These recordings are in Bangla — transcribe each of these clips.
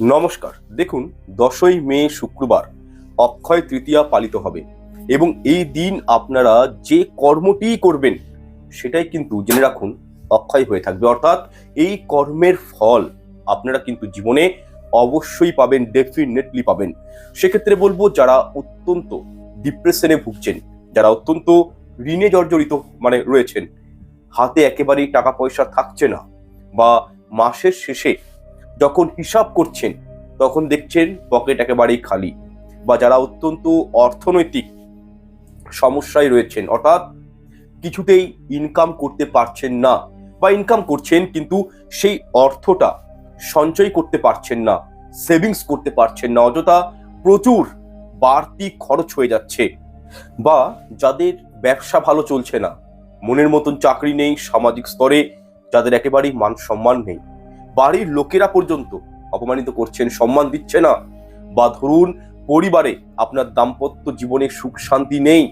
নমস্কার। দেখুন, দশই মে শুক্রবার অক্ষয় তৃতীয়া পালিত হবে এবং এই দিন আপনারা যে কর্মটি করবেন সেটাই কিন্তু জেনে রাখুন, অক্ষয় হয়ে থাকবে। অর্থাৎ এই কর্মের ফল আপনারা কিন্তু জীবনে অবশ্যই পাবেন ডেফিনেটলি পাবেন। সেক্ষেত্রে বলব, যারা অত্যন্ত ডিপ্রেশনে ভুগছেন, যারা অত্যন্ত ঋণে জর্জরিত মানে রয়েছেন, হাতে একেবারেই টাকা পয়সা থাকছে না বা মাসের শেষে যখন হিসাব করছেন, তখন দেখছেন পকেট একেবারেই খালি বা যারা অত্যন্ত অর্থনৈতিক সমস্যায় রয়েছেন, অর্থাৎ কিছুতেই ইনকাম করতে পারছেন না বা ইনকাম করছেন কিন্তু সেই অর্থটা সঞ্চয় করতে পারছেন না সেভিংস করতে পারছেন না, অযথা প্রচুর বাড়তি খরচ হয়ে যাচ্ছে বা যাদের ব্যবসা ভালো চলছে না, মনের মতন চাকরি নেই, সামাজিক স্তরে যাদের একেবারেই মান সম্মান নেই। বাড়ির লোকেরা পর্যন্ত অপমানিত করছেন, সম্মান দিচ্ছে না। বা ধরুন, পরিবারে আপনার দাম্পত্য জীবনে সুখ, শান্তি নেই।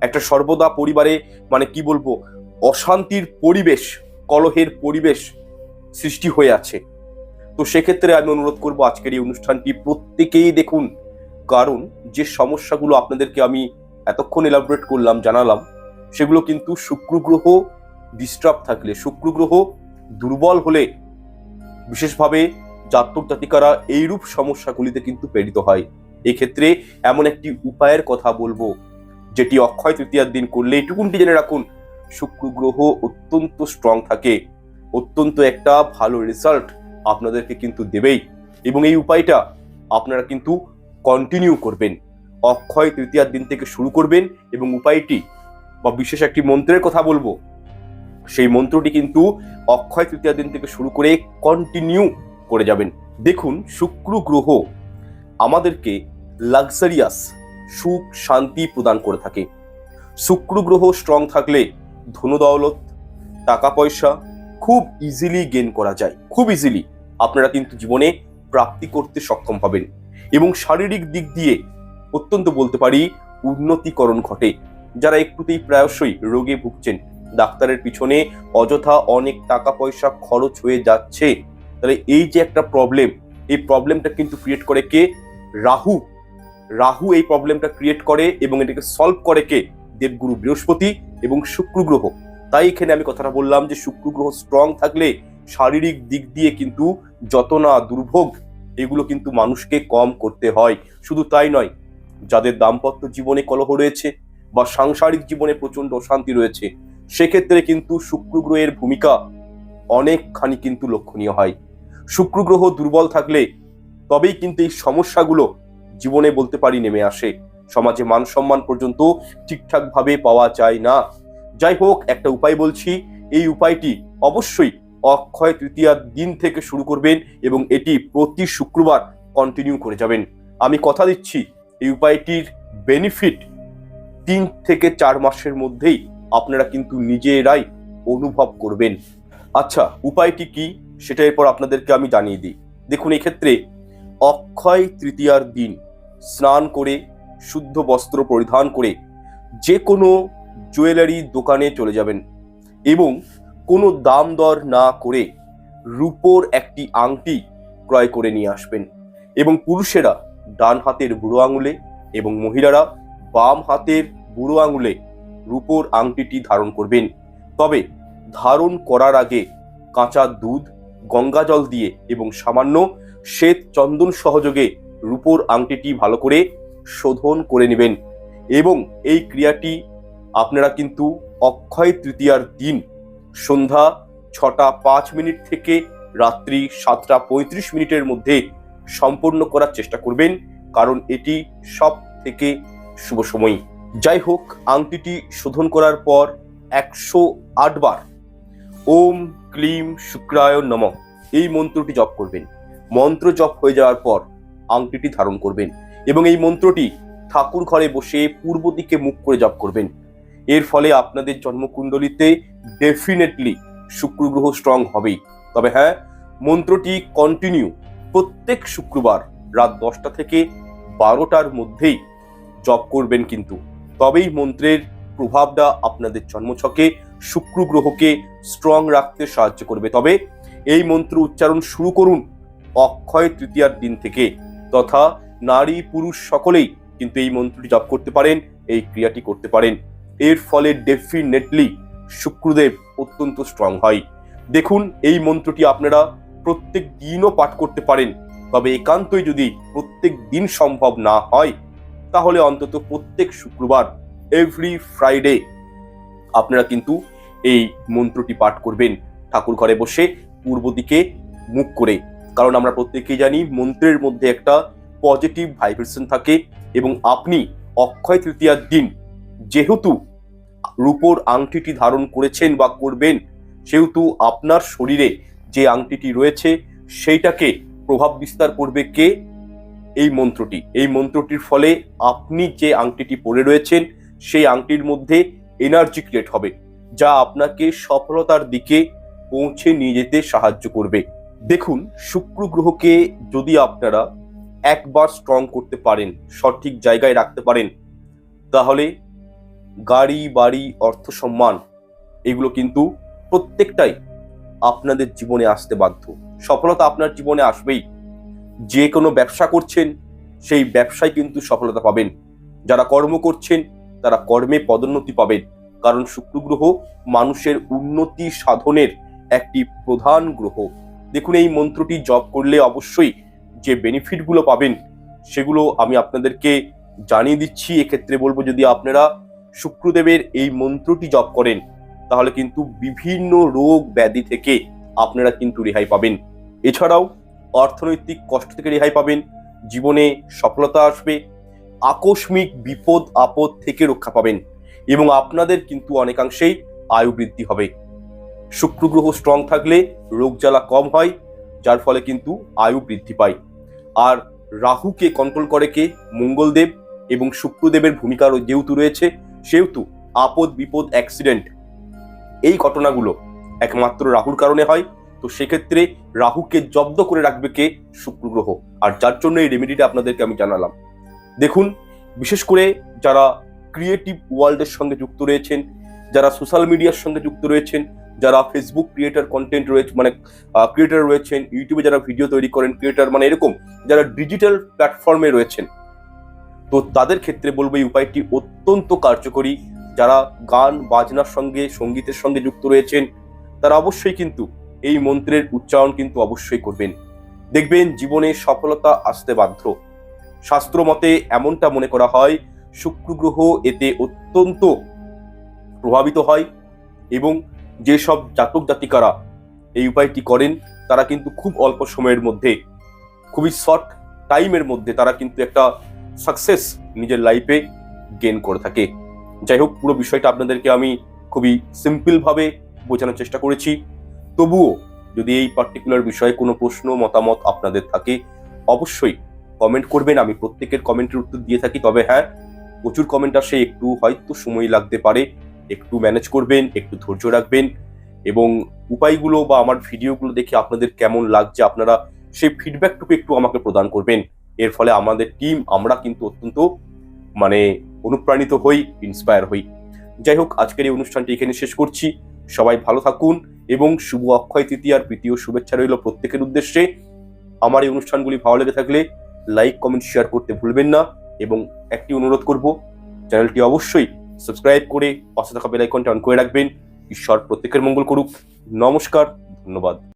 একটা সর্বদা পরিবারে মানে কি বলব, অশান্তির পরিবেশ, কলহের পরিবেশ সৃষ্টি হয়ে আছে। তো সেক্ষেত্রে আমি অনুরোধ করব আজকের এই অনুষ্ঠানটি প্রত্যেকেই দেখুন। কারণ যে সমস্যাগুলো আপনাদেরকে আমি এতক্ষণ এলাবোরেট করলাম, জানালাম, সেগুলো কিন্তু শুক্র গ্রহ ডিস্টার্ব থাকলে, শুক্র গ্রহ দুর্বল হলে বিশেষভাবে জাতক জাতিকারা এইরূপ সমস্যাগুলিতে কিন্তু প্রেরিত হয়। এক্ষেত্রে এমন একটি উপায়ের কথা বলব, যেটি অক্ষয় তৃতীয়ার দিন করলে এইটুকুনটি জেনে রাখুন, শুক্র গ্রহ অত্যন্ত স্ট্রং থাকে, অত্যন্ত একটা ভালো রেজাল্ট আপনাদেরকে কিন্তু দেবেই। এবং এই উপায়টা আপনারা কিন্তু কন্টিনিউ করবেন, অক্ষয় তৃতীয়ার দিন থেকে শুরু করবেন এবং উপায়টি বা বিশেষ একটি মন্ত্রের কথা বলব সেই মন্ত্রটি কিন্তু অক্ষয় তৃতীয় দিন থেকে শুরু করে কন্টিনিউ করে যাবেন। দেখুন, শুক্র গ্রহ আমাদেরকে লাক্সারিয়াস সুখ, শান্তি প্রদান করে থাকে। শুক্র গ্রহ স্ট্রং থাকলে ধনদৌলত টাকা পয়সা খুব ইজিলি গেন করা যায়। খুব ইজিলি আপনারা কিন্তু জীবনে প্রাপ্তি করতে সক্ষম হবেন এবং শারীরিক দিক দিয়ে অত্যন্ত বলতে পারি উন্নতিকরণ ঘটে। যারা একটুতেই প্রায়শই রোগে ভুগছেন ডাক্তারের পিছনে অযথা অনেক টাকা পয়সা খরচ হয়ে যাচ্ছে। তাহলে এই যে একটা প্রবলেম এই প্রবলেমটা কিন্তু ক্রিয়েট করে কে? রাহু। রাহু এই প্রবলেমটা ক্রিয়েট করে এবং এটাকে সলভ করে কে? দেবগুরু বৃহস্পতি এবং শুক্র গ্রহ। তাই এখানে আমি কথাটা বললাম যে শুক্র গ্রহ স্ট্রং থাকলে শারীরিক দিক দিয়ে কিন্তু যতনা দুর্ভোগ, এগুলো কিন্তু মানুষকে কম করতে হয়। শুধু তাই নয়, যাদের দাম্পত্য জীবনে কলহ রয়েছে বা সাংসারিক জীবনে প্রচণ্ড অশান্তি রয়েছে সেক্ষেত্রে কিন্তু শুক্র গ্রহের ভূমিকা অনেকখানি কিন্তু লক্ষণীয় হয়। শুক্র গ্রহ দুর্বল থাকলে তবেই কিন্তু এই সমস্যাগুলো জীবনে বলতে পারি নেমে আসে। সমাজে মান সম্মান পর্যন্ত ঠিকঠাক ভাবে পাওয়া যায় না। যাই হোক, একটা উপায় বলছি, এই উপায়টি অবশ্যই অক্ষয় তৃতীয়ার দিন থেকে শুরু করবেন এবং এটি প্রতি শুক্রবার কন্টিনিউ করে যাবেন। আমি কথা দিচ্ছি, এই উপায়টির বেনিফিট তিন থেকে চার মাসের মধ্যেই আপনারা কিন্তু নিজেরাই অনুভব করবেন। আচ্ছা উপায়টি কি? সেটা এরপর আপনাদেরকে আমি জানিয়ে দিই। দেখুন, এক্ষেত্রে অক্ষয় তৃতীয়ার দিন স্নান করে, শুদ্ধ বস্ত্র পরিধান করে যে কোনো জুয়েলারি দোকানে চলে যাবেন এবং কোনো দাম দর না করে রূপোর একটি আংটি ক্রয় করে নিয়ে আসবেন এবং পুরুষেরা ডান হাতের বুড়ো আঙুলে এবং মহিলারা বাম হাতের বুড়ো আঙুলে রূপোর আংটিটি ধারণ করবেন। তবে ধারণ করার আগে কাঁচা দুধ, গঙ্গা জল দিয়ে এবং সামান্য শ্বেত চন্দন সহযোগে রূপোর আংটিটি ভালো করে শোধন করে নেবেন। এবং এই ক্রিয়াটি আপনারা কিন্তু অক্ষয় তৃতীয়ার দিন সন্ধ্যা ছটা পাঁচ মিনিট থেকে রাত্রি সাতটা পঁয়ত্রিশ মিনিটের মধ্যে সম্পন্ন করার চেষ্টা করবেন। কারণ এটি সব থেকে শুভ সময়। যাই হোক, আংটিটি শোধন করার পর একশো বার ওম ক্লিম শুক্রায় নম। এই মন্ত্রটি জপ করবেন। মন্ত্র জপ হয়ে যাওয়ার পর আংটিটি ধারণ করবেন এবং এই মন্ত্রটি ঠাকুর ঘরে বসে পূর্ব দিকে মুখ করে জপ করবেন। এর ফলে আপনাদের জন্মকুণ্ডলিতে ডেফিনেটলি শুক্র গ্রহ স্ট্রং হবেই। তবে হ্যাঁ মন্ত্রটি কন্টিনিউ প্রত্যেক শুক্রবার রাত দশটা থেকে বারোটার মধ্যেই জপ করবেন কিন্তু। তবেই মন্ত্রের প্রভাবটা আপনাদের জন্মছকে শুক্র গ্রহকে স্ট্রং রাখতে সাহায্য করবে। তবে এই মন্ত্র উচ্চারণ শুরু করুন অক্ষয় তৃতীয়ার দিন থেকে। তথা নারী পুরুষ সকলেই কিন্তু এই মন্ত্রটি জপ করতে পারেন, এই ক্রিয়াটি করতে পারেন। এর ফলে ডেফিনেটলি শুক্রদেব অত্যন্ত স্ট্রং হয়। দেখুন, এই মন্ত্রটি আপনারা প্রত্যেক দিনও পাঠ করতে পারেন, তবে একান্তই যদি প্রত্যেক দিন সম্ভব না হয় তাহলে অন্তত প্রত্যেক শুক্রবার এভরি ফ্রাইডে আপনারা কিন্তু এই মন্ত্রটি পাঠ করবেন। ঠাকুর ঘরে বসে পূর্ব দিকে মুখ করে। কারণ আমরা প্রত্যেকেই জানি মন্ত্রের মধ্যে একটা পজিটিভ ভাইব্রেশন থাকে এবং আপনি অক্ষয় তৃতীয়ার দিন যেহেতু রূপোর আংটিটি ধারণ করেছেন বা করবেন, সেহেতু আপনার শরীরে যে আংটিটি রয়েছে, সেইটাকে প্রভাব বিস্তার করবে কে? এই মন্ত্রটি। এই মন্ত্রটির ফলে আপনি যে আংটিটি পরে রয়েছেন, সেই আংটির মধ্যে এনার্জি ক্রিয়েট হবে, যা আপনাকে সফলতার দিকে পৌঁছে নিয়ে যেতে সাহায্য করবে। দেখুন, শুক্র গ্রহকে যদি আপনারা একবার স্ট্রং করতে পারেন, সঠিক জায়গায় রাখতে পারেন, তাহলে গাড়ি, বাড়ি, অর্থ সম্মান, এগুলো কিন্তু প্রত্যেকটাই আপনাদের জীবনে আসতে বাধ্য। সফলতা আপনার জীবনে আসবেই। যে কোনো ব্যবসা করছেন, সেই ব্যবসায় কিন্তু সফলতা পাবেন। যারা কর্ম করছেন, তারা কর্মে পদোন্নতি পাবেন। কারণ শুক্র গ্রহ মানুষের উন্নতি সাধনের একটি প্রধান গ্রহ। দেখুন, এই মন্ত্রটি জপ করলে অবশ্যই যে বেনিফিটগুলো পাবেন, সেগুলো আমি আপনাদেরকে জানিয়ে দিচ্ছি। এক্ষেত্রে বলব, যদি আপনারা শুক্রদেবের এই মন্ত্রটি জপ করেন, তাহলে কিন্তু বিভিন্ন রোগ ব্যাধি থেকে আপনারা কিন্তু রেহাই পাবেন। এছাড়াও অর্থনৈতিক কষ্ট থেকে রেহাই পাবেন। জীবনে সফলতা আসবে। আকস্মিক বিপদ, আপদ থেকে রক্ষা পাবেন এবং আপনাদের কিন্তু অনেকাংশেই আয়ু বৃদ্ধি হবে। শুক্র গ্রহ স্ট্রং থাকলে রোগ জ্বালা কম হয়, যার ফলে কিন্তু আয়ু বৃদ্ধি পায়। আর রাহুকে কন্ট্রোল করে কে? মঙ্গলদেব এবং শুক্রদেবের ভূমিকা যেহেতু রয়েছে, সেহেতু আপদ বিপদ অ্যাক্সিডেন্ট এই ঘটনাগুলো একমাত্র রাহুর কারণে হয়। তো সেক্ষেত্রে রাহুকে জব্দ করে রাখবে কে? শুক্র গ্রহ। আর যার জন্য এই রেমেডিটা আপনাদেরকে আমি জানালাম। দেখুন, বিশেষ করে যারা ক্রিয়েটিভ ওয়ার্ল্ডের সঙ্গে যুক্ত রয়েছেন, যারা সোশ্যাল মিডিয়ার সঙ্গে যুক্ত রয়েছেন, যারা ফেসবুক ক্রিয়েটার কন্টেন্ট রয়েছে মানে ক্রিয়েটার রয়েছেন ইউটিউবে যারা ভিডিও তৈরি করেন ক্রিয়েটার মানে এরকম, যারা ডিজিটাল প্ল্যাটফর্মে রয়েছেন, তো তাদের ক্ষেত্রে বলব এই উপায়টি অত্যন্ত কার্যকরী। যারা গান, বাজনার সঙ্গে, সঙ্গীতের সঙ্গে যুক্ত রয়েছেন, তারা অবশ্যই কিন্তু এই মন্ত্রের উচ্চারণ কিন্তু অবশ্যই করবেন। দেখবেন জীবনে সফলতা আসতে বাধ্য। শাস্ত্র মতে এমনটা মনে করা হয় শুক্র গ্রহ এতে অত্যন্ত প্রভাবিত হয় এবং যেসব জাতক জাতিকারা এই উপায়টি করেন, তারা কিন্তু খুব অল্প সময়ের মধ্যে, খুবই শর্ট টাইমের মধ্যে তারা কিন্তু একটা সাকসেস নিজের লাইফে গেন করে থাকে। যাই হোক, পুরো বিষয়টা আপনাদেরকে আমি খুবই সিম্পলভাবে বোঝানোর চেষ্টা করেছি। তবুও যদি এই পার্টিকুলার বিষয়ে কোনো প্রশ্ন, মতামত আপনাদের থাকে, অবশ্যই কমেন্ট করবেন। আমি প্রত্যেকের কমেন্টের উত্তর দিয়ে থাকি। তবে হ্যাঁ প্রচুর কমেন্ট আসে। একটু হয়তো সময় লাগতে পারে। একটু ম্যানেজ করবেন, একটু ধৈর্য রাখবেন এবং উপায়গুলো বা আমার ভিডিওগুলো দেখে আপনাদের কেমন লাগছে আপনারা সেই ফিডব্যাকটুকু একটু আমাকে প্রদান করবেন। এর ফলে আমাদের টিম আমরা কিন্তু অত্যন্ত মানে অনুপ্রাণিত হই ইন্সপায়ার হই। যাই হোক, আজকের এই অনুষ্ঠানটি এখানে শেষ করছি। সবাই ভালো থাকুন এবং শুভ অক্ষয় তৃতীয়ার প্রীতীয় শুভেচ্ছা রইল প্রত্যেকের উদ্দেশ্যে। আমার এই অনুষ্ঠানগুলি ভালো লেগে থাকলে লাইক কমেন্ট শেয়ার করতে ভুলবেন না এবং একটি অনুরোধ করব, চ্যানেলটি অবশ্যই সাবস্ক্রাইব করে পাশে থাকা বেলাইকনটি অন করে রাখবেন। ঈশ্বর প্রত্যেকের মঙ্গল করুক। নমস্কার, ধন্যবাদ।